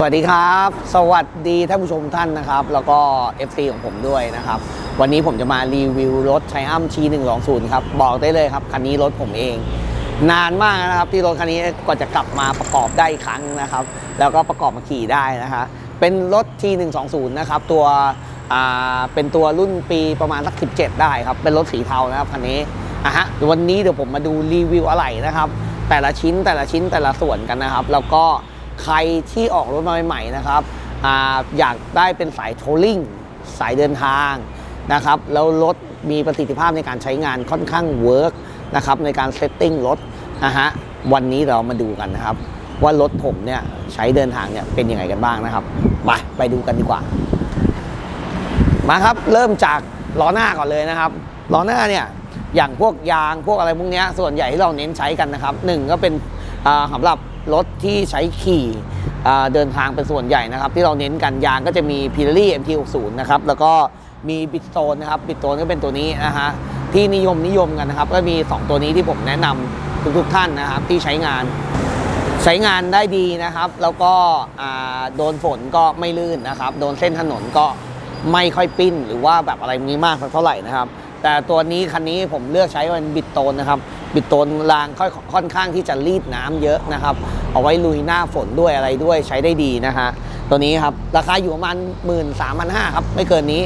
สวัสดีครับ สวัสดีท่านผู้ชมท่านนะครับ แล้วก็ FC ของผมด้วยนะครับ วันนี้ผมจะมารีวิวรถไชอัมชี120 ครับ บอกได้เลยครับ คันนี้รถผมเอง นานมากนะครับที่รถคันนี้กว่าจะกลับมาประกอบได้อีกครั้งนะครับ แล้วก็ประกอบมาขี่ได้นะคะเป็นรถ T120 นะครับ ตัวเป็นตัวรุ่นปีประมาณสัก 17 ได้ครับ เป็นรถสีเทานะครับคันนี้อะฮะวันนี้เดี๋ยวผมมาดูรีวิวอะไหล่นะครับ แต่ละชิ้นแต่ละชิ้นแต่ละส่วนกันนะครับ แล้วก็ ใครที่ออกรถมาใหม่ๆนะครับออยากได้เป็นสายโทลิ่งสายเดินทางนะครับแล้วรถมีประสิทธิภาพในการใช้งานค่อนข้างเวิร์กนะครับในการเซตติ้งรถนะฮะวันนี้เรามาดูกันนะครับ ว่ารถผมเนี่ยใช้เดินทางเนี่ยเป็นยังไงกันบ้างนะครับไปไปดูกันดีกว่า มาครับเริ่มจากล้อหน้าก่อนเลยนะครับล้อหน้าเนี่ยอย่างพวกยางพวกอะไรพวกเนี้ยส่วนใหญ่ที่เราเน้นใช้กันนะครับหนึ่งก็เป็น สำหรับรถที่ใช้ขี่เดินทางเป็นส่วนใหญ่นะครับ ที่เราเน้นกันยางก็จะมีพิลลี่ MT60 นะครับแล้วก็มีบิ t โ o นนะครับบิ t โ o นก็เป็นตัวนี้นะฮะที่นิยมนิยมกันนะครับ ก็มี 2 ตัวนี้ที่ผมแนะนำทุกๆท่านนะครับที่ใช้งาน ใช้งานได้ดีนะครับ แล้วก็โดนฝนก็ไม่ลื่นนะครับ โดนเส้นถนนก็ไม่ค่อยปิ้น หรือว่าแบบอะไรนี้มากสักเท่าไหร่นะครับ แต่ตัวนี้คันนี้ผมเลือกใช้เป็นบิดโตนนะครับ บิดโตนรางค่อยค่อนข้างที่จะรีดน้ำเยอะนะครับ เอาไว้ลุยหน้าฝนด้วยอะไรด้วยใช้ได้ดีนะฮะตัวนี้ครับราคาอยู่ประมาณ 1 3 5 0 0ครับไม่เกินนี้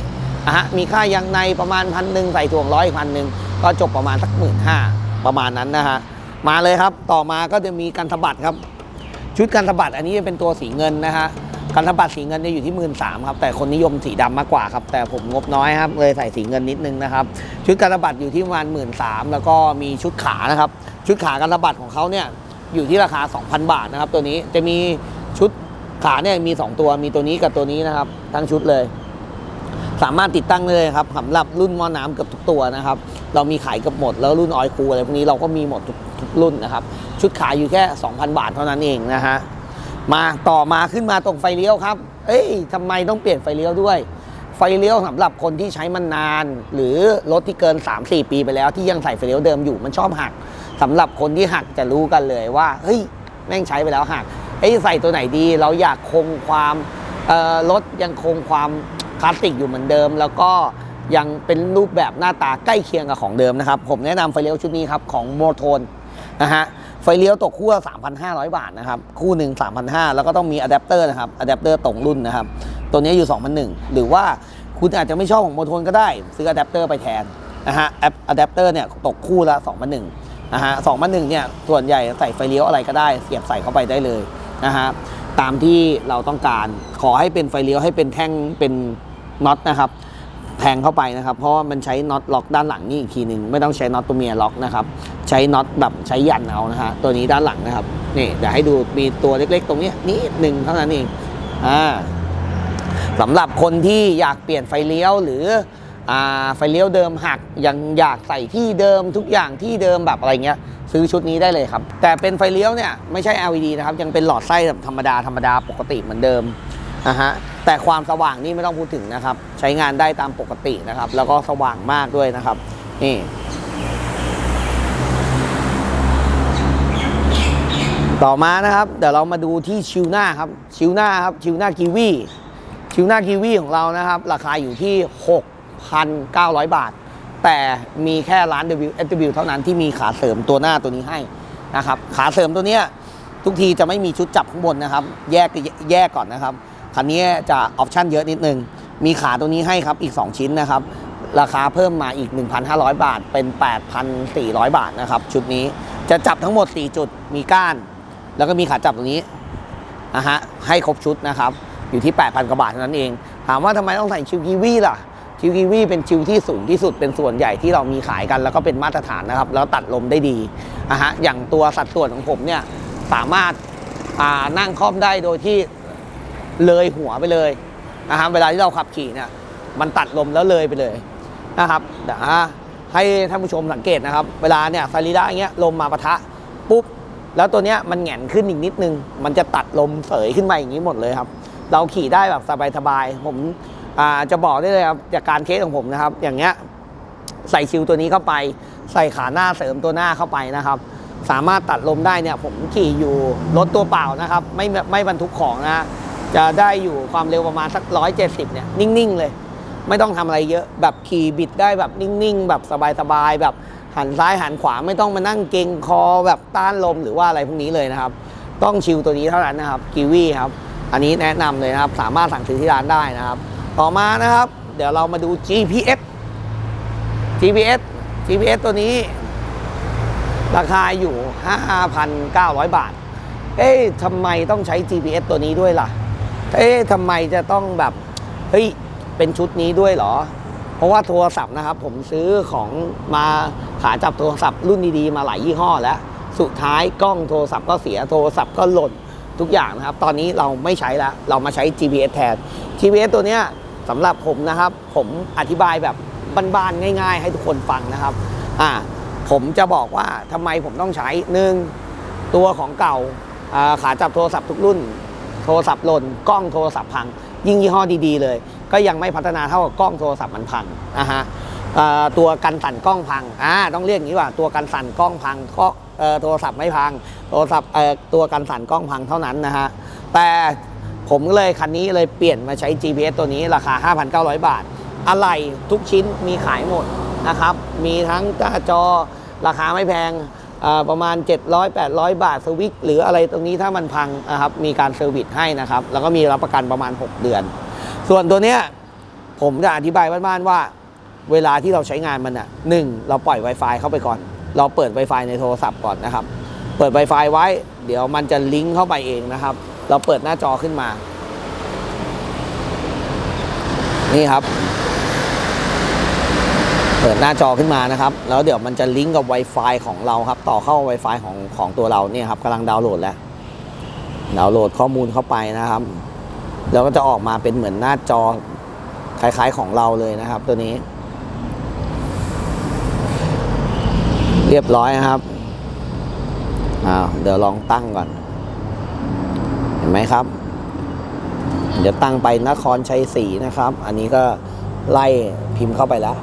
นะฮะมีค่ายางในประมาณพันหนึ่งใส่ถ่วงร้อยอีกพันหนึ่งก็จบประมาณสักหมื่นห้าประมาณนั้นนะฮะมาเลยครับต่อมาก็จะมีกันสะบัดครับ ชุดกันสะบัดอันนี้จะเป็นตัวสีเงินนะฮะ กันสะบัดสีเงินจะอยู่ที่หมื่นสามครับแต่คนนิยมสีดำมากกว่าครับแต่ผมงบน้อยครับเลยใส่สีเงินนิดนึงนะครับชุดกันสะบัดอยู่ที่ประมาณหมื่นสามแล้วก็มีชุดขานะครับชุดขากันสะบัดของเขาเนี่ยอยู่ที่ราคา 2,000 บาทนะครับตัวนี้จะมีชุดขาเนี่ยมี 2 ตัวมีตัวนี้กับตัวนี้นะครับ ทั้งชุดเลย สามารถติดตั้งเลยครับสำหรับรุ่นมอน้ำเกือบทุกตัวนะครับ เรามีขายเกับหมดแล้วรุ่นออยคูอะไรพวกนี้เราก็มีหมดทุกทุกรุ่นนะครับ ชุดขายอยู่แค่ 2,000 บาทเท่านั้นเองนะฮะ มาต่อมาขึ้นมาตรงไฟเลี้ยวครับ เอ้ยทำไมต้องเปลี่ยนไฟเลี้ยวด้วย ไฟเลี้ยวสำหรับคนที่ใช้มันนาน หรือรถที่เกิน 3-4 ปีไปแล้วที่ยังใส่ไฟเลี้ยวเดิมอยู่มันชอบหักสำหรับคนที่หักจะรู้กันเลยว่าเฮ้ยแม่งใช้ไปแล้วหักเอ้ยใส่ตัวไหนดี เราอยากคงความเอ่อรถยังคงความคลาสสิกอยู่เหมือนเดิม แล้วก็ยังเป็นรูปแบบหน้าตาใกล้เคียงกับของเดิมนะครับ ผมแนะนำไฟเลี้ยวชุดนี้ครับ ของโมโทนนะฮะ ไฟเลี้ยวตกคู่ละ3,500 บาทนะครับ คู่หนึ่ง3,500 แล้วก็ต้องมีอะแดปเตอร์นะครับอะแดปเตอร์ตรงรุ่นนะครับ ตัวนี้อยู่ 2,001 หรือว่าคุณอาจจะไม่ชอบของโมโทนก็ได้ ซื้ออะแดปเตอร์ไปแทนนะฮะอะแดปเตอร์เนี่ยตกคู่ละ2,001นะฮะ2,001เนี่ยส่วนใหญ่ใส่ไฟเลี้ยวอะไรก็ได้ เสียบใส่เข้าไปได้เลยนะฮะตามที่เราต้องการขอให้เป็นไฟเลี้ยวให้เป็นแท่งเป็นน็อตนะครับ แทงเข้าไปนะครับ เพราะว่ามันใช้น็อตล็อกด้านหลังนี่อีกทีหนึ่งไม่ต้องใช้น็อตตัวเมียล็อกนะครับ ใช้น็อตแบบใช้ยันเอานะฮะตัวนี้ด้านหลังนะครับนี่เดี๋ยวให้ดูมีตัวเล็กๆ ตรงนี้นิดหนึ่งเท่านั้นเองอ่าสำหรับคนที่อยากเปลี่ยนไฟเลี้ยวหรืออ่าไฟเลี้ยวเดิมหักยังอยากใส่ที่เดิมทุกอย่างที่เดิมแบบอะไรเงี้ยซื้อชุดนี้ได้เลยครับ แต่เป็นไฟเลี้ยวเนี่ยไม่ใช่ LED นะครับ ยังเป็นหลอดไส้แบบธรรมดาธรรมดาปกติเหมือนเดิมนะฮะ แต่ความสว่างนี่ไม่ต้องพูดถึงนะครับ ใช้งานได้ตามปกตินะครับ แล้วก็สว่างมากด้วยนะครับ นี่ต่อมานะครับ เดี๋ยวเรามาดูที่ชิวหน้าครับ ชิวหน้าครับ ชิวหน้ากีวีชิวหน้ากีวีของเรานะครับ ราคาอยู่ที่ 6,900 บาท แต่มีแค่ร้าน W S W เท่านั้นที่มีขาเสริมตัวหน้าตัวนี้ให้นะครับ ขาเสริมตัวเนี้ยทุกทีจะไม่มีชุดจับข้างบนนะครับ แยกแยกก่อนนะครับ คันนี้จะออปชั่นเยอะนิดนึง มีขาตัวนี้ให้ครับอีก 2 ชิ้นนะครับ ราคาเพิ่มมาอีก 1,500 บาทเป็น 8,400 บาทนะครับ ชุดนี้จะจับทั้งหมด 4 จุดมีก้าน แล้วก็มีขาจับตรงนี้นะฮะให้ครบชุดนะครับ อยู่ที่ 8,000 กว่าบาทเท่านั้นเอง ถามว่าทำไมต้องใส่ชิวกีวีล่ะชิวกีวีเป็นชิวที่สูงที่สุดเป็นส่วนใหญ่ที่เรามีขายกัน แล้วก็เป็นมาตรฐานนะครับ แล้วตัดลมได้ดีนะฮะอย่างตัวสัดส่วนของผมเนี่ยสามารถานั่งคล่อมได้โดยที่ เลยหัวไปเลยนะครับเวลาที่เราขับขี่เนี่ยมันตัดลมแล้วเลยไปเลยนะครับเดี๋ยวให้ท่านผู้ชมสังเกตนะครับ เวลาเนี่ยซาริดาอย่างเงี้ยลมมาปะทะปุ๊บแล้วตัวเนี้ยมันแหงนขึ้นอีกนิดนึง มันจะตัดลมเสยขึ้นมาอย่างนี้หมดเลยครับ เราขี่ได้แบบสบายๆผมจะบอกได้เลยครับจากการเทสของผมนะครับ อย่างเงี้ยใส่ชิวตัวนี้เข้าไป ใส่ขาหน้าเสริมตัวหน้าเข้าไปนะครับ สามารถตัดลมได้เนี่ยผมขี่อยู่รถตัวเปล่านะครับ ไม่ไม่บรรทุกของนะ จะได้อยู่ความเร็วประมาณสัก 170 เนี่ย นิ่ง ๆ เลย ไม่ต้องทำอะไรเยอะแบบขี่บิดได้แบบนิ่ง ๆ แบบสบาย ๆ แบบหันซ้ายหันขวาไม่ต้องมานั่งเกงคอแบบต้านลมหรือว่าอะไรพวกนี้เลยนะครับ ต้องชิลตัวนี้เท่านั้นนะครับกีวีครับ อันนี้แนะนำเลยนะครับ สามารถสั่งซื้อที่ร้านได้นะครับ ต่อมานะครับ เดี๋ยวเรามาดู GPS GPS GPS ตัวนี้ ราคาอยู่ 5,900 บาท เอ๊ะทำไมต้องใช้ GPS ตัวนี้ด้วยล่ะ เอ๊ะทำไมจะต้องแบบเฮ้ยเป็นชุดนี้ด้วยเหรอ เพราะว่าโทรศัพท์นะครับ ผมซื้อของมาขาจับโทรศัพท์รุ่นดีๆมาหลายยี่ห้อแล้ว สุดท้ายกล้องโทรศัพท์ก็เสียโทรศัพท์ก็หล่นทุกอย่างนะครับ ตอนนี้เราไม่ใช้แล้วเรามาใช้ GPS แทน GPS ตัวเนี้ยสำหรับผมนะครับ ผมอธิบายแบบบ้านๆง่าย ๆ ให้ทุกคนฟังนะครับอ่าผมจะบอกว่าทำไมผมต้องใช้หนึ่งตัวของเก่าขาจับโทรศัพท์ทุกรุ่น โทรศัพท์หล่นกล้องโทรศัพท์พัง ยิ่งยี่ห้อดีๆเลย ก็ยังไม่พัฒนาเท่ากับกล้องโทรศัพท์มันพังนะฮะตัวกันสั่นกล้องพังอ่าต้องเรียกอย่างนี้ว่าตัวกันสั่นกล้องพังก็โทรศัพท์ไม่พัง โทรศัพท์ตัวกันสั่นกล้องพังเท่านั้นนะฮะแต่ผมก็เลยคันนี้เลยเปลี่ยนมาใช้ GPS ตัวนี้ราคา 5,900 บาท อะไรทุกชิ้นมีขายหมดนะครับ มีทั้งหน้าจอราคาไม่แพง ประมาณ 700 800 บาทสวิตหรืออะไรตรงนี้ถ้ามันพังนะครับมีการเซอร์วิสให้นะครับ แล้วก็มีรับประกันประมาณ 6 เดือน ส่วนตัวเนี้ยผมจะอธิบายบ้านๆว่า เวลาที่เราใช้งานมันอะหนึ่งเราปล่อย Wi-Fi เข้าไปก่อน เราเปิด Wi-Fi ในโทรศัพท์ก่อนนะครับ เปิด Wi-Fi ไว้ เดี๋ยวมันจะลิงก์เข้าไปเองนะครับ เราเปิดหน้าจอขึ้นมา นี่ครับ เปิดหน้าจอขึ้นมานะครับ แล้วเดี๋ยวมันจะลิงก์กับ Wi-Fi ของเราครับ ต่อเข้า Wi-Fi ของของตัวเราเนี่ยครับกำลังดาวน์โหลดแล้วดาวน์โหลดข้อมูลเข้าไปนะครับ แล้วก็จะออกมาเป็นเหมือนหน้าจอคล้ายๆของเราเลยนะครับ ตัวนี้ เรียบร้อยครับอ้าวเดี๋ยวลองตั้งก่อน เห็นไหมครับเดี๋ยวตั้งไปนครชัยศรีนะครับ อันนี้ก็ไล่พิมพ์เข้าไปแล้ว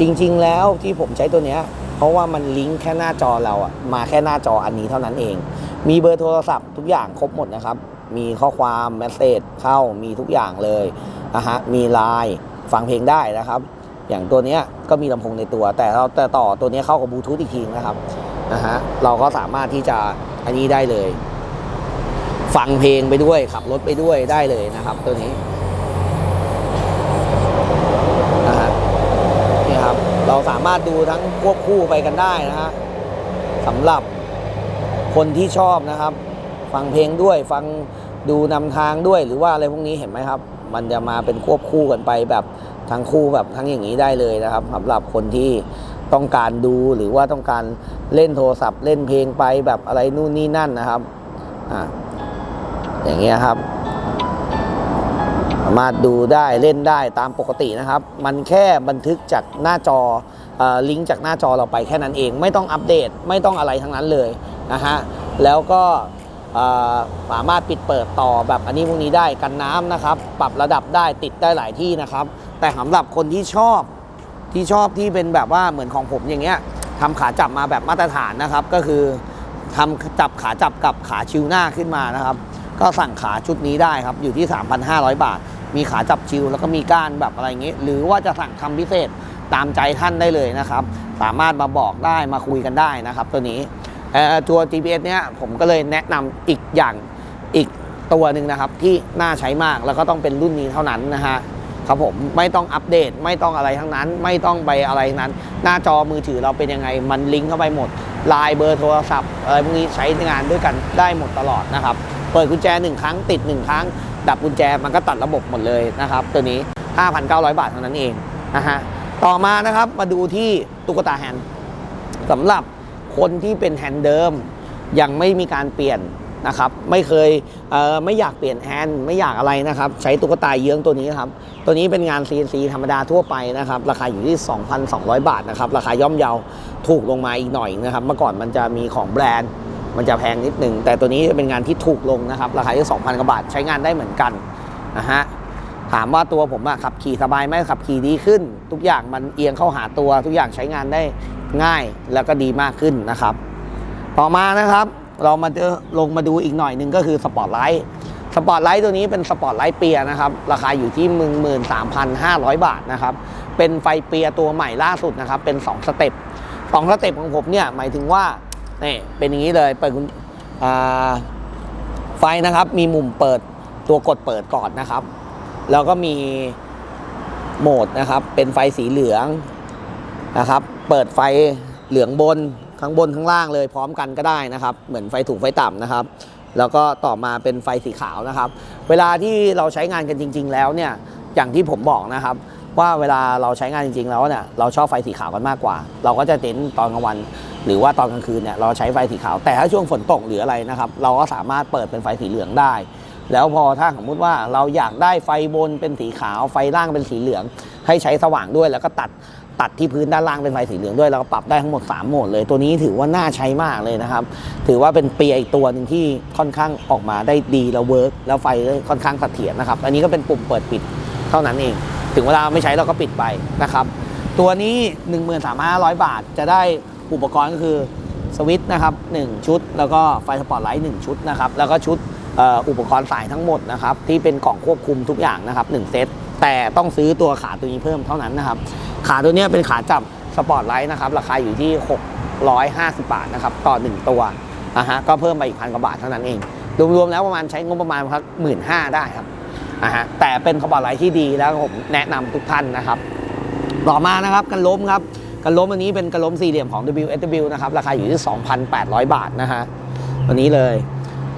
จริง ๆ แล้วที่ผมใช้ตัวเนี้ยเพราะว่ามันลิงก์แค่หน้าจอเราอะมาแค่หน้าจออันนี้เท่านั้นเอง มีเบอร์โทรศัพท์ทุกอย่างครบหมดนะครับ มีข้อความเมสเซจเข้ามีทุกอย่างเลยนะฮะมีไลน์ฟังเพลงได้นะครับ อย่างตัวเนี้ยก็มีลำโพงในตัว แต่เราแต่ต่อตัวเนี้ยเข้ากับบลูทูธอีกทีนะครับนะฮะเราก็สามารถที่จะอันนี้ได้เลย ฟังเพลงไปด้วยขับรถไปด้วยได้เลยนะครับ ตัวนี้นะฮะนี่ครับ เรามารถดูทั้งควบคู่ไปกันได้นะฮะสำหรับคนที่ชอบนะครับ ฟังเพลงด้วยฟังดูนำทางด้วยหรือว่าอะไรพวกนี้เห็นไหมครับ มันจะมาเป็นควบคู่กันไปแบบทั้งคู่แบบทั้งอย่างนี้ได้เลยนะครับสำหรับคนที่ต้องการดูหรือว่าต้องการเล่นโทรศัพท์ เล่นเพลงไปแบบอะไรนู่นนี่นั่นนะครับอ่าอย่างเงี้ยครับ สามารถดูได้เล่นได้ตามปกตินะครับ มันแค่บันทึกจากหน้าจอ ลิงก์จากหน้าจอเราไปแค่นั้นเอง ไม่ต้องอัปเดตไม่ต้องอะไรทั้งนั้นเลยนะฮะแล้วก็สามารถปิดเปิดต่อแบบอันนี้พวกนี้ได้กันน้ำนะครับ ปรับระดับได้ติดได้หลายที่นะครับ แต่สำหรับคนที่ชอบที่ชอบที่เป็นแบบว่าเหมือนของผมอย่างเงี้ยทำขาจับมาแบบมาตรฐานนะครับ ก็คือทำจับขาจับกับขาชิวหน้าขึ้นมานะครับ ก็สั่งขาชุดนี้ได้ครับอยู่ที่ 3,500 บาท มีขาจับชิวแล้วก็มีก้านแบบอะไรเงี้ยหรือว่าจะสั่งทำพิเศษ ตามใจท่านได้เลยนะครับ สามารถมาบอกได้มาคุยกันได้นะครับ ตัวนี้ตัว GPS เนี้ยผมก็เลยแนะนำอีกอย่างอีกตัวหนึ่งนะครับ ที่น่าใช้มากแล้วก็ต้องเป็นรุ่นนี้เท่านั้นนะฮะครับผมไม่ต้องอัปเดตไม่ต้องอะไรทั้งนั้น ไม่ต้องไปอะไรนั้น หน้าจอมือถือเราเป็นยังไง มันลิงก์เข้าไปหมดลน์เบอร์โทรศัพท์อะไรพวกนี้ใช้งานด้วยกันได้หมดตลอดนะครับ เปิดกุญแจหนึ่งครั้งติดหนึ่งครั้ง ดับกุญแจมันก็ตัดระบบหมดเลยนะครับ ตัวนี้ 5,900 บาทเท่านั้นเองนะฮะ ต่อมานะครับมาดูที่ตุ๊กตาแฮนด์สำหรับคนที่เป็นแฮนด์เดิม ยังไม่มีการเปลี่ยนนะครับไม่เคยเไม่อยากเปลี่ยนแฮนด์ไม่อยากอะไรนะครับ ใช้ตุ๊กตาเยื้องตัวนี้ครับตัวนี้เป็นงาน CNC ธรรมดาทั่วไปนะครับ ราคาอยู่ที่ 2,200 บาทนะครับ ราคาย่อมเยาถูกลงมาอีกหน่อยนะครับ เมื่อก่อนมันจะมีของแบรนด์ มันจะแพงนิดหนึ่งแต่ตัวนี้เป็นงานที่ถูกลงนะครับ ราคาที่ 2,000กว่าบาทใช้งานได้เหมือนกันนะฮะ ถามว่าตัวผมอะขับขี่สบายไหมขับขี่ดีขึ้น ทุกอย่างมันเอียงเข้าหาตัว ทุกอย่างใช้งานได้ง่ายแล้วก็ดีมากขึ้นนะครับ ต่อมานะครับ เรามาเจอลงมาดูอีกหน่อยหนึ่งก็คือสปอร์ตไลท์สปอร์ตไลท์ตัวนี้เป็นสปอร์ตไลท์เปียร์นะครับ ราคาอยู่ที่13,500บาทนะครับ เป็นไฟเปียร์ตัวใหม่ล่าสุดนะครับ เป็น2สเต็ปสองสเต็ปของผมเนี่ยหมายถึงว่านี่เป็นอย่างนี้เลยเปิดกุญอ่าไฟนะครับ มีมุมเปิดตัวกดเปิดก่อนนะครับ แล้วก็มีโหมดนะครับ เป็นไฟสีเหลืองนะครับ เปิดไฟเหลืองบนข้างบนข้างล่างเลยพร้อมกันก็ได้นะครับ เหมือนไฟถูกไฟต่ำนะครับ แล้วก็ต่อมาเป็นไฟสีขาวนะครับ เวลาที่เราใช้งานกันจริง ๆ แล้วเนี่ยอย่างที่ผมบอกนะครับ ว่าเวลาเราใช้งานจริง ๆ แล้วเนี่ยเราชอบไฟสีขาวกันมากกว่า เราก็จะเน้นตอนกลางวัน หรือว่าตอนกลางคืนเนี่ยเราใช้ไฟสีขาวแต่ถ้าช่วงฝนตกหรืออะไรนะครับ เราก็สามารถเปิดเป็นไฟสีเหลืองได้ แล้วพอถ้าสมมติว่าเราอยากได้ไฟบนเป็นสีขาวไฟล่างเป็นสีเหลือง ให้ใช้สว่างด้วยแล้วก็ตัดตัดที่พื้นด้านล่างเป็นไฟสีเหลืองด้วยแล้วก็ปรับได้ทั้งหมด 3 โหมดเลย ตัวนี้ถือว่าน่าใช้มากเลยนะครับ ถือว่าเป็นเปียอีกตัวหนึ่งที่ค่อนข้างออกมาได้ดีแล้วเวิร์กแล้วไฟค่อนข้างเสถียรนะครับ อันนี้ก็เป็นปุ่มเปิดปิดเท่านั้นเอง ถึงเวลาไม่ใช้เราก็ปิดไปนะครับ ตัวนี้ 13,500 บาทจะได้อุปกรณ์ก็คือสวิตช์นะครับ1ชุด แล้วก็ไฟสปอตไลท์1ชุดนะครับแล้วก็ชุด อุปกรณ์สายทั้งหมดนะครับที่เป็นกล่องควบคุมทุกอย่างนะครับ1เซตแต่ต้องซื้อตัวขาตัวนี้เพิ่มเท่านั้นนะครับขาตัวนี้เป็นขาจับสปอร์ตไลท์นะครับราคาอยู่ที่ 650 บาทนะครับต่อ 1 ตัวนะฮะก็เพิ่มไปอีกพันกว่าบาทเท่านั้นเอง รวมๆแล้วประมาณใช้งบประมาณสักหมื่นห้าได้ครับนะฮะแต่เป็นสปอร์ตไลท์ที่ดีแล้วผมแนะนำทุกท่านนะครับต่อมานะครับกันล้มครับกันล้มอันนี้เป็นกันล้มสี่เหลี่ยมของ WSW นะครับราคาอยู่ที่ 2,800 บาทนะฮะวันนี้เลย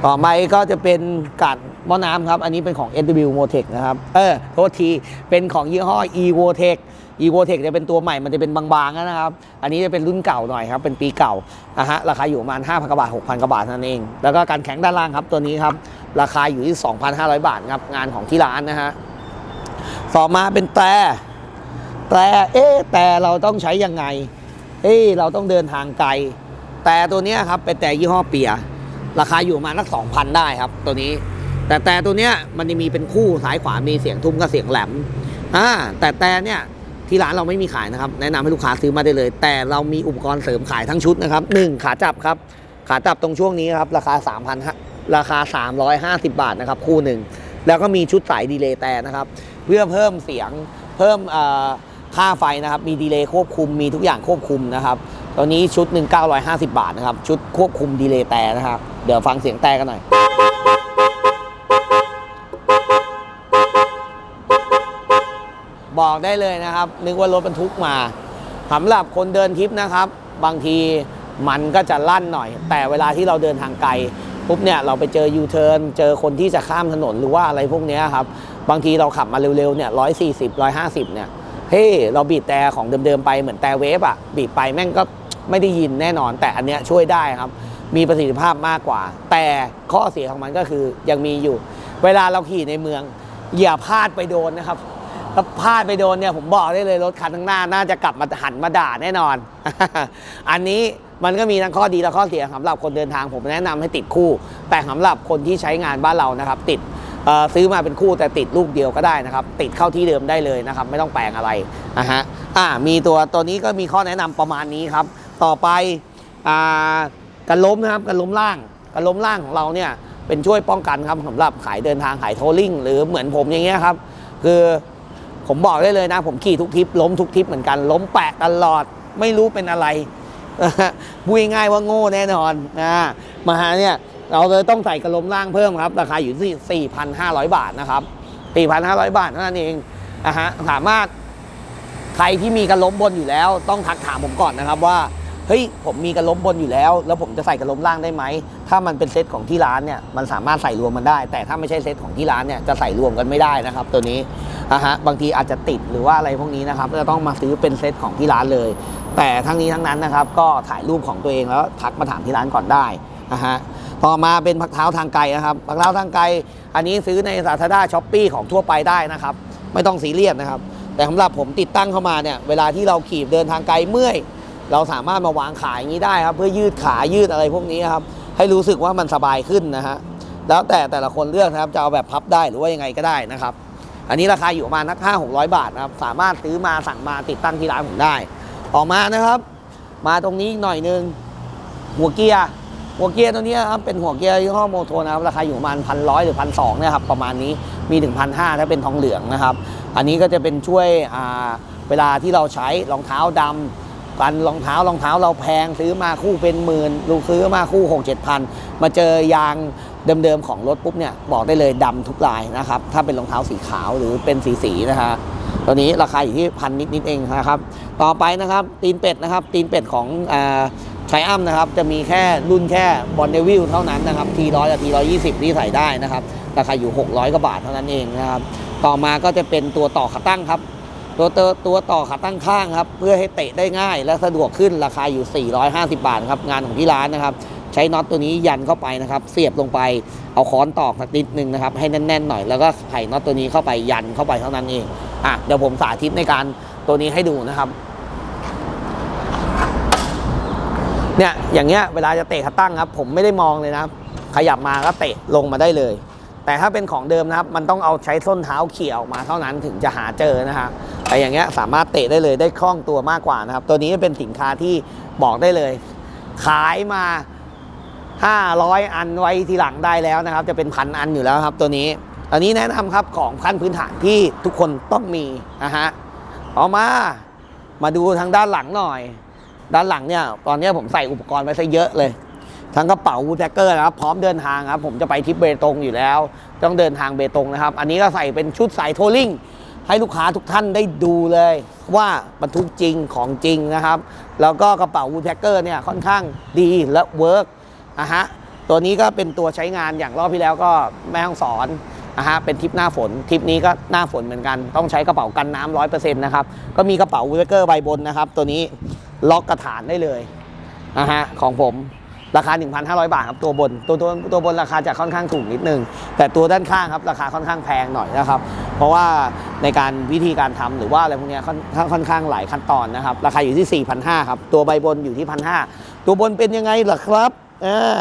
ต่อไปก็จะเป็นกัดหม้อน้ำครับ อันนี้เป็นของ SW Motec นะครับ เออโทษที เป็นของยี่ห้อ Evotech Evotech จะเป็นตัวใหม่ มันจะเป็นบางๆนะครับ อันนี้จะเป็นรุ่นเก่าหน่อยครับ เป็นปีเก่านะฮะ ราคาอยู่ประมาณ 5,000กว่าบาท 6,000กว่าบาทนั่นเอง แล้วก็การแข็งด้านล่างครับ ตัวนี้ครับ ราคาอยู่ที่ 2,500 บาทครับ งานของที่ร้านนะฮะ ต่อมาเป็นแต่ แต่เอ๊แต่เราต้องใช้ยังไง เอ๊เราต้องเดินทางไกล แต่ตัวนี้ครับเป็นแต่ยี่ห้อเปีย ราคาอยู่ประมาณสักสองพันได้ครับตัวนี้ แต่แต่ตัวเนี้ยมันจะมีเป็นคู่ซ้ายขวามีเสียงทุ้มกับเสียงแหลมอ่าแต่แต่เนี่ยที่ร้านเราไม่มีขายนะครับ แนะนำให้ลูกค้าซื้อมาได้เลย แต่เรามีอุปกรณ์เสริมขายทั้งชุดนะครับหนึ่งขาจับครับ ขาจับตรงช่วงนี้ครับราคา3,000ราคา 350 บาทนะครับคู่หนึ่งแล้วก็มีชุดสายดีเลย์แต่นะครับ เพื่อเพิ่มเสียงเพิ่มค่าไฟนะครับมีดีเลย์ควบคุมมีทุกอย่างควบคุมนะครับตัวนี้ชุดหนึ่ง950 บาทนะครับ ชุดควบคุมดีเลย์แต่นะครับ เดี๋ยวฟังเสียงแต่กันหน่อย บอกได้เลยนะครับ นึกว่ารถบรรทุกมาสำหรับคนเดินทริปนะครับ บางทีมันก็จะลั่นหน่อย แต่เวลาที่เราเดินทางไกลปุ๊บเนี่ยเราไปเจอยูเทิร์นเจอคนที่จะข้ามถนนหรือว่าอะไรพวกนี้ครับ บางทีเราขับมาเร็วๆเนี่ยร้อยสี่สิบร้อยห้าสิบเนี่ยเฮ้ยเราบีบแต่ของเดิมๆไปเหมือนแต่เวฟอะบีบไปแม่งก็ไม่ได้ยินแน่นอน แต่อันเนี้ยช่วยได้ครับ มีประสิทธิภาพมากกว่า แต่ข้อเสียของมันก็คือยังมีอยู่ เวลาเราขี่ในเมือง อย่าพลาดไปโดนนะครับถ้าพลาดไปโดนเนี่ยผมบอกได้เลยรถคันข้างหน้าน่าจะกลับมาหันมาด่าแน่นอน อันนี้มันก็มีทั้งข้อดีและข้อเสียสำหรับคนเดินทางผมแนะนำให้ติดคู่ แต่สำหรับคนที่ใช้งานบ้านเรานะครับ ติดซื้อมาเป็นคู่แต่ติดลูกเดียวก็ได้นะครับ ติดเข้าที่เดิมได้เลยนะครับ ไม่ต้องแปลงอะไรนะฮะอ่ามีตัวตัวนี้ก็มีข้อแนะนำประมาณนี้ครับ ต่อไปอ่า กันล้มนะครับกันล้มล่างกันล้มล่างของเราเนี่ยเป็นช่วยป้องกันครับสำหรับขายเดินทางขายโทลิ่งหรือเหมือนผมอย่างเงี้ยครับคือผมบอกได้เลยนะ ผมขี่ทุกทริปล้มทุกทริปเหมือนกัน ล้มแปะตลอดไม่รู้เป็นอะไรพูดง่ายว่าโง่แน่นอนนะมาเนี่ยเราเลยต้องใส่กระลมล่างเพิ่มครับ ราคาอยู่ที่ 4,500 บาทนะครับ 4,500 บาทเท่านั้นเองนะฮะสามารถใครที่มีกระล้มบนอยู่แล้ว ต้องทักถามผมก่อนนะครับว่า เฮ้ยผมมีกระล้มบนอยู่แล้ว แล้วผมจะใส่กระล้มล่างได้ไหมถ้ามันเป็นเซตของที่ร้านเนี่ยมันสามารถใส่รวมมันได้ แต่ถ้าไม่ใช่เซตของที่ร้านเนี่ยจะใส่รวมกันไม่ได้นะครับ ตัวนี้นะฮะบางทีอาจจะติดหรือว่าอะไรพวกนี้นะครับก็ต้องมาซื้อเป็นเซตของที่ร้านเลย แต่ทั้งนี้ทั้งนั้นนะครับก็ถ่ายรูปของตัวเองแล้วทักมาถามที่ร้านก่อนได้นะฮะต่อมาเป็นพักเท้าทางไกลนะครับพักเท้าทางไกล อันนี้ซื้อในสาธารณช้อปปี้ของทั่วไปได้นะครับ ไม่ต้องซีเรียสนะครับ แต่สำหรับผมติดตั้งเข้ามาเนี่ย เวลาที่เราขี่เดินทางไกลเมื่อย เราสามารถมาวางขายอย่างนี้ได้ครับ เพื่อยืดขายืดอะไรพวกนี้ครับ ให้รู้สึกว่ามันสบายขึ้นนะฮะแล้วแต่แต่ละคนเลือกนะครับจะเอาแบบพับได้หรือว่ายังไงก็ได้นะครับ อันนี้ราคาอยู่ประมาณนักห้าหกร้อยบาทนะครับ สามารถซื้อมาสั่งมาติดตั้งที่ร้านผมได้ ออกมานะครับ มาตรงนี้หน่อยนึงหัวเกียร์หัวเกียร์ตัวนี้ครับเป็นหัวเกียร์ยี่ห้อโมโทนะครับราคาอยู่ประมาณพันร้อยหรือพันสองเนี่ยครับประมาณนี้มีถึงพันห้าถ้าเป็นทองเหลืองนะครับ อันนี้ก็จะเป็นช่วยเวลาที่เราใช้รองเท้าดำ กันรองเท้ารองเท้าเราแพงซื้อมาคู่เป็นหมื่นลูกซื้อมาคู่6 7พันมาเจอยางเดิมๆของรถปุ๊บเนี่ยบอกได้เลยดำทุกลายนะครับถ้าเป็นรองเท้าสีขาวหรือเป็นสีสีๆนะฮะตัวนี้ราคาอยู่ที่พันนิดๆเองนะครับ ต่อไปนะครับตีนเป็ดนะครับตีนเป็ดของอ่าไทอัมนะครับจะมีแค่รุ่นแค่บอลเดวิลเท่านั้นนะครับทีร้อยกับทีร้อยยี่สิบที่ใส่ได้นะครับราคาอยู่ 600กว่าบาทเท่านั้นเองนะครับต่อมาก็จะเป็นตัวต่อขาตั้งครับ ตัวตัวตัวต่อขาตั้งข้างครับ เพื่อให้เตะได้ง่ายและสะดวกขึ้นราคาอยู่ 450 บาทครับงานของที่ร้านนะครับ ใช้น็อตตัวนี้ยันเข้าไปนะครับ เสียบลงไปเอาค้อนตอกสักนิดนึงนะครับ ให้แน่นๆหน่อยแล้วก็ไขน็อตตัวนี้เข้าไปยันเข้าไปเท่านั้นเองอะเดี๋ยวผมสาธิตในการตัวนี้ให้ดูนะครับเนี่ยอย่างเงี้ยเวลาจะเตะขาตั้งครับ ผมไม่ได้มองเลยนะขยับมาก็เตะลงมาได้เลย แต่ถ้าเป็นของเดิมนะครับ มันต้องเอาใช้ส้นเท้าเขี่ยออกมาเท่านั้นถึงจะหาเจอนะครับ ฮะแต่อย่างเงี้ยสามารถเตะได้เลยได้คล่องตัวมากกว่านะครับ ตัวนี้เป็นสินค้าที่บอกได้เลย ขายมา 500 อันไว้ทีหลังได้แล้วนะครับ จะเป็นพันอันอยู่แล้วครับ ตัวนี้อันนี้แนะนำครับของขั้นพื้นฐานที่ทุกคนต้องมีนะฮะต่อมามาดูทางด้านหลังหน่อย ด้านหลังเนี่ยตอนนี้ผมใส่อุปกรณ์ไว้ซะเยอะเลยทั้งกระเป๋าวูดแจ็คเกอร์นะครับพร้อมเดินทางครับผมจะไปทริปเบตงอยู่แล้ว ต้องเดินทางเบตงนะครับ อันนี้ก็ใส่เป็นชุดสายโทลิ่ง ให้ลูกค้าทุกท่านได้ดูเลยว่าบรรทุกจริงของจริงนะครับ แล้วก็กระเป๋าวูดแจ็คเกอร์เนี่ยค่อนข้างดีและเวิร์กนะฮะตัวนี้ก็เป็นตัวใช้งานอย่างรอบที่แล้วก็แม่ห้องสอนนะฮะเป็นทริปหน้าฝนทริปนี้ก็หน้าฝนเหมือนกัน ต้องใช้กระเป๋ากันน้ำร้อยเปอร์เซ็นต์นะครับก็มีกระเป๋าวูดแจ็คเกอร์ใบบนนะครับ ตัวนี้ล็อกกระถานได้เลยนะฮะของผม ราคา 1,500 บาทครับตัวบนตัวตัวตัวบนราคาจะค่อนข้างถูกนิดนึง แต่ตัวด้านข้างครับราคาค่อนข้างแพงหน่อยนะครับ เพราะว่าในการวิธีการทำหรือว่าอะไรพวกนี้ค่อนค่อนข้างหลายขั้นตอนนะครับ ราคาอยู่ที่ 4,500ครับตัวใบบนอยู่ที่ 1,500 ตัวบนเป็นยังไงล่ะครับอ่า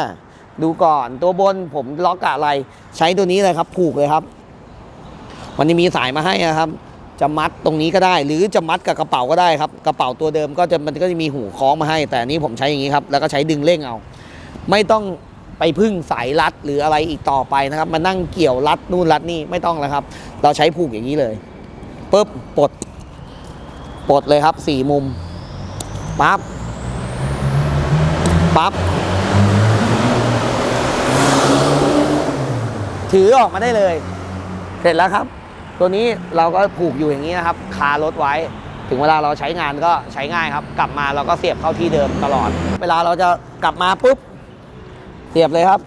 ดูก่อนตัวบนผมล็อกกับอะไร ใช้ตัวนี้เลยครับผูกเลยครับ มันจะมีสายมาให้นะครับ จะมัดตรงนี้ก็ได้ หรือจะมัดกับกระเป๋าก็ได้ครับ กระเป๋าตัวเดิมก็จะมันก็จะมีหูคล้องมาให้ แต่นนี้ผมใช้อย่างนี้ครับ แล้วก็ใช้ดึงเร่งเอา ไม่ต้องไปพึ่งสายรัดหรืออะไรอีกต่อไปนะครับ มานั่งเกี่ยวรัดนู่นรัดนี่ไม่ต้องแล้วครับ เราใช้ผูกอย่างนี้เลยปุ๊บปลดปลดเลยครับสี่มุมปั๊บปั๊บถือออกมาได้เลย เสร็จแล้วครับ ตัวนี้เราก็ผูกอยู่อย่างนี้นะครับ คารถไว้ ถึงเวลาเราใช้งานก็ใช้ง่ายครับ กลับมาเราก็เสียบเข้าที่เดิมตลอด เวลาเราจะกลับมาปุ๊บ เสียบเลยครับ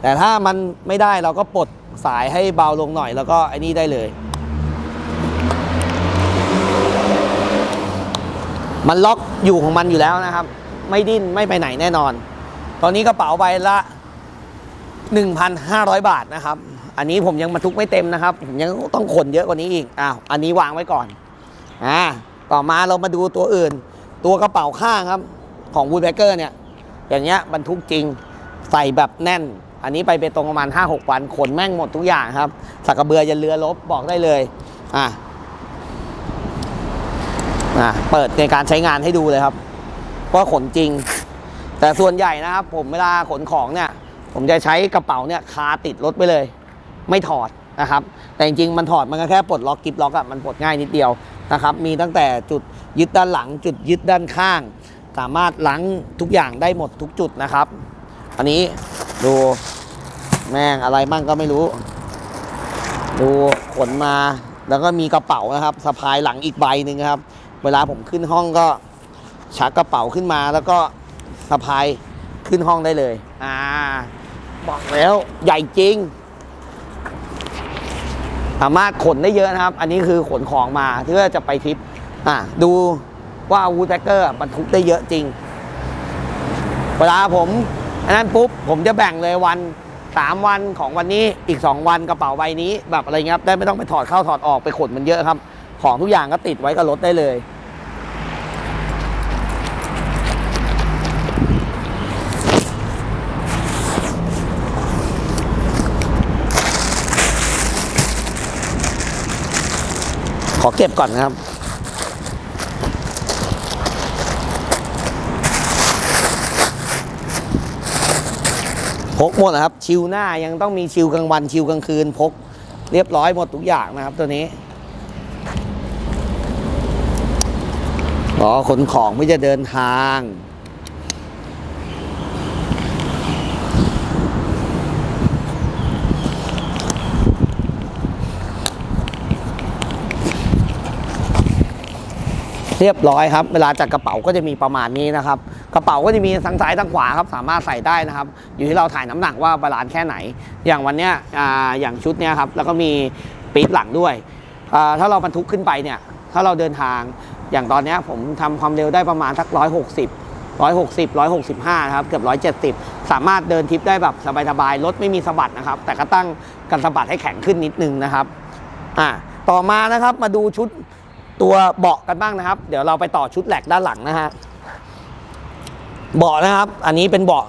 แต่ถ้ามันไม่ได้เราก็ปลดสายให้เบาลงหน่อยแล้วก็ไอ้นี่ได้เลย มันล็อกอยู่ของมันอยู่แล้วนะครับ ไม่ดิ้นไม่ไปไหนแน่นอน ตอนนี้กระเป๋าใบละ 1,500 บาทนะครับ อันนี้ผมยังบรรทุกไม่เต็มนะครับ ผมยังต้องขนเยอะกว่านี้อีกอ้าวอันนี้วางไว้ก่อนอ่าต่อมาเรามาดูตัวอื่น ตัวกระเป๋าข้างครับ ของวูดแบเกอร์เนี่ย อย่างเงี้ยบรรทุกจริงใส่แบบแน่น อันนี้ไปเบตรงประมาณ 5-6 วันขนแม่งหมดทุกอย่างครับสักกระเบือยันเรือลบบอกได้เลยอ่าอ่าเปิดในการใช้งานให้ดูเลยครับว่าขนจริง แต่ส่วนใหญ่นะครับ ผมเวลาขนของเนี่ยผมจะใช้กระเป๋าเนี่ยคาติดรถไปเลย ไม่ถอดนะครับ แต่จริงๆมันถอดมันก็แค่ปลดล็อกกิฟล็อกอะมันปลดง่ายนิดเดียวนะครับ มีตั้งแต่จุดยึดด้านหลัง จุดยึดด้านข้าง สามารถล้างทุกอย่างได้หมดทุกจุดนะครับ อันนี้ดูแม่งอะไรมั่งก็ไม่รู้ ดูขนมาแล้วก็มีกระเป๋านะครับสะพายหลังอีกใบหนึ่งครับ เวลาผมขึ้นห้องก็ชักกระเป๋าขึ้นมาแล้วก็สะพายขึ้นห้องได้เลย อ่า บอกแล้วใหญ่จริง สามารถขนได้เยอะนะครับ อันนี้คือขนของมาเพื่อจะไปทริป อะดู ว่าวูแท็กเกอร์บรรทุกได้เยอะจริง เวลาผมอันนั้นปุ๊บผมจะแบ่งเลยวันสามวันของวันนี้อีกสองวันกระเป๋าใบนี้แบบอะไรเงี้ยครับได้ไม่ต้องไปถอดเข้าถอดออกไปขนมันเยอะครับ ของทุกอย่างก็ติดไว้กับรถได้เลยขอเก็บก่อนนะครับ พกหมดนะครับ ชิวหน้ายังต้องมีชิวกลางวันชิวกลางคืนพก เรียบร้อยหมดทุกอย่างนะครับตัวนี้อ๋อขนของไม่จะเดินทาง เรียบร้อยครับ เวลาจัดกระเป๋าก็จะมีประมาณนี้นะครับ กระเป๋าก็จะมีทั้งซ้ายทั้งขวาครับ สามารถใส่ได้นะครับ อยู่ที่เราถ่ายน้ำหนักว่าบาลานซ์แค่ไหน อย่างวันเนี้ยอ่าอย่างชุดเนี้ยครับ แล้วก็มีปี๊บหลังด้วยอ่าถ้าเราบรรทุกขึ้นไปเนี่ย ถ้าเราเดินทาง อย่างตอนเนี้ยผมทำความเร็วได้ประมาณสักร้อยหกสิบร้อยหกสิบร้อยหกสิบห้านะครับเกือบร้อยเจ็ดสิบสามารถเดินทริปได้แบบสบายๆรถไม่มีสะบัดนะครับ แต่ก็ตั้งกันสะบัดให้แข็งขึ้นนิดนึงนะครับอ่าต่อมานะครับมาดูชุด ตัวเบาะกันบ้างนะครับ เดี๋ยวเราไปต่อชุดแหลกด้านหลังนะฮะเบาะนะครับ อันนี้เป็นเบาะ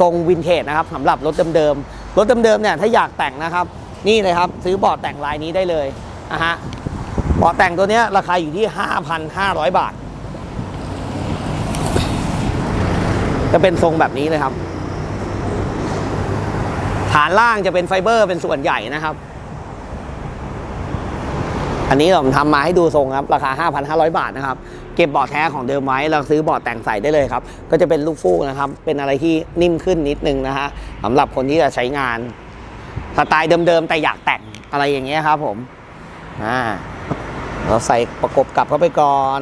ทรงวินเทจนะครับสำหรับรถเดิมๆรถเดิมๆเนี่ยถ้าอยากแต่งนะครับ นี่เลยครับ ซื้อเบาะแต่งลายนี้ได้เลยนะฮะเบาะแต่งตัวเนี้ยราคาอยู่ที่ 5,500 บาท จะเป็นทรงแบบนี้เลยครับ ฐานล่างจะเป็นไฟเบอร์เป็นส่วนใหญ่นะครับ อันนี้ผมทำมาให้ดูทรงครับ ราคา 5,500 บาทนะครับ เก็บเบาะแท้ของเดิมไว้เราซื้อเบาะแต่งใส่ได้เลยครับ ก็จะเป็นลูกฟูกนะครับ เป็นอะไรที่นิ่มขึ้นนิดนึงนะฮะสำหรับคนที่จะใช้งานสไตล์เดิมๆแต่อยากแต่งอะไรอย่างเงี้ยครับผมอ่าเราใส่ประกบกลับเข้าไปก่อน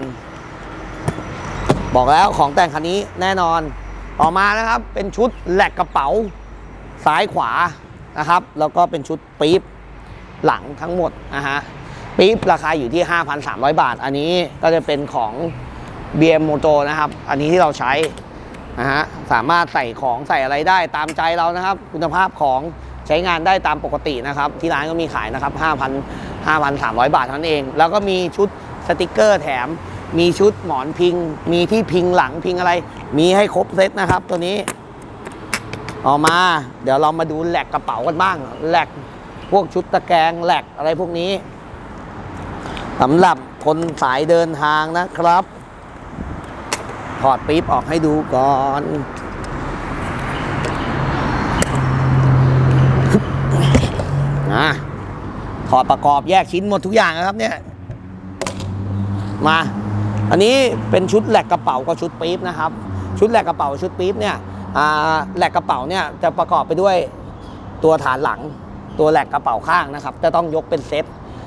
บอกแล้วของแต่งคันนี้แน่นอน ต่อมานะครับ เป็นชุดแหลกกระเป๋า ซ้ายขวานะครับ แล้วก็เป็นชุดปี๊บหลังทั้งหมดนะฮะ ปี๊บราคาอยู่ที่ 5,300 บาท อันนี้ก็จะเป็นของ BM Moto นะครับ อันนี้ที่เราใช้นะฮะสามารถใส่ของใส่อะไรได้ตามใจเรานะครับ คุณภาพของใช้งานได้ตามปกตินะครับ ที่ร้านก็มีขายนะครับ 5,000 5,300 บาทท่านั้นเอง แล้วก็มีชุดสติกเกอร์แถม มีชุดหมอนพิง มีที่พิงหลังพิงอะไร มีให้ครบเซตนะครับ ตัวนี้ออกมา เดี๋ยวเรามาดูแหลกกระเป๋ากันบ้างแหลกพวกชุดตะแกรงแหลกอะไรพวกนี้ สำหรับคนสายเดินทางนะครับ ถอดปี๊บออกให้ดูก่อนนะถอดประกอบแยกชิ้นหมดทุกอย่างนะครับเนี่ย มา อันนี้เป็นชุดแหลกกระเป๋ากับชุดปี๊บนะครับ ชุดแหลกกระเป๋าชุดปี๊บเนี่ยอ่าแหลกกระเป๋าเนี่ยจะประกอบไปด้วยตัวฐานหลัง ตัวแหลกกระเป๋าข้างนะครับ จะต้องยกเป็นเซต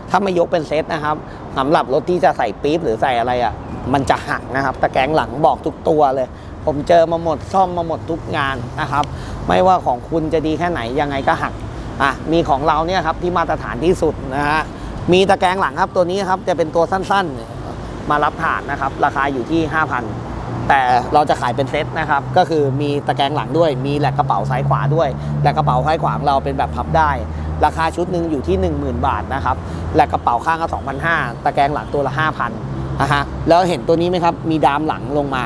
ถ้าไม่ยกเป็นเซตนะครับสำหรับรถที่จะใส่ปี๊บหรือใส่อะไรอะมันจะหักนะครับตะแกรงหลังบอกทุกตัวเลย ผมเจอมาหมดซ่อมมาหมดทุกงานนะครับ ไม่ว่าของคุณจะดีแค่ไหนยังไงก็หักอะมีของเราเนี่ยครับที่มาตรฐานที่สุดนะฮะมีตะแกรงหลังครับตัวนี้ครับจะเป็นตัวสั้นๆ มารับฐานนะครับ ราคาอยู่ที่ 5,000 แต่เราจะขายเป็นเซตนะครับ ก็คือมีตะแกรงหลังด้วย มีแหลกกระเป๋าซ้ายขวาด้วยแหลกกระเป๋าซ้ายขวาของเราเป็นแบบพับได้ ราคาชุดหนึ่งอยู่ที่ 10,000 บาทนะครับแหลกกระเป๋าข้างก็2,500ตะแกรงหลังตัวละ 5,000นะฮะแล้วเห็นตัวนี้ไหมครับ มีดามหลังลงมา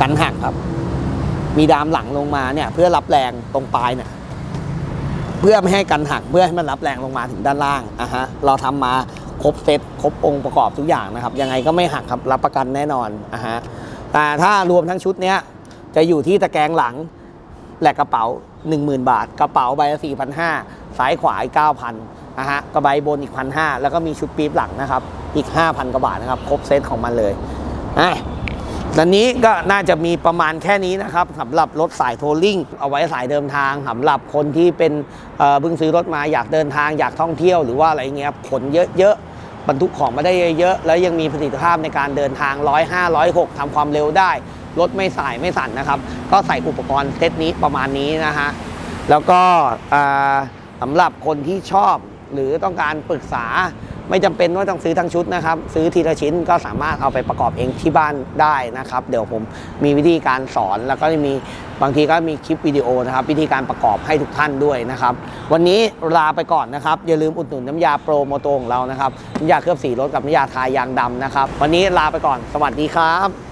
กันหักครับ มีดามหลังลงมาเนี่ย เพื่อรับแรงตรงปลายเนี่ยเพื่อไม่ให้กันหักเพื่อให้มันรับแรงลงมาถึงด้านล่างอะฮะเราทำมาครบเซตครบองค์ประกอบทุกอย่างนะครับ ยังไงก็ไม่หักครับรับประกันแน่นอนอะฮะแต่ถ้ารวมทั้งชุดเนี้ยจะอยู่ที่ตะแกรงหลังแหลกกระเป๋า 10,000 บาท กระเป๋าใบละ4,500ซ้ายขวาอีก9,000นะฮะกระใบบนอีก1,500แล้วก็มีชุดปี๊บหลังนะครับ อีก 5,000กว่าบาทนะครับ ครบเซตของมันเลยอะดันนี้ก็น่าจะมีประมาณแค่นี้นะครับสำหรับรถสายโทรลิ่งเอาไว้สายเดินทางสำหรับคนที่เป็นเอ่อพิ่งซื้อรถมาอยากเดินทางอยากท่องเที่ยวหรือว่าอะไรเงี้ยขนเยอะๆบรรทุกของมาได้เยอะๆแล้วยังมีประสิทธิภาพในการเดินทาง105 106ทำความเร็วได้ รถไม่สายไม่สั่นนะครับ ก็ใส่อุปกรณ์เซตนี้ประมาณนี้นะฮะแล้วก็สำหรับคนที่ชอบหรือต้องการปรึกษาไม่จำเป็นว่าต้องซื้อทั้งชุดนะครับ ซื้อทีละชิ้นก็สามารถเอาไปประกอบเองที่บ้านได้นะครับ เดี๋ยวผมมีวิธีการสอนแล้วก็มีบางทีก็มีคลิปวิดีโอนะครับ วิธีการประกอบให้ทุกท่านด้วยนะครับ วันนี้ลาไปก่อนนะครับ อย่าลืมอุดหนุนน้ำยาโปรโมโตของเรานะครับน้ำยาเคลือบสีรถกับน้ำยาทายางดำนะครับ วันนี้ลาไปก่อนสวัสดีครับ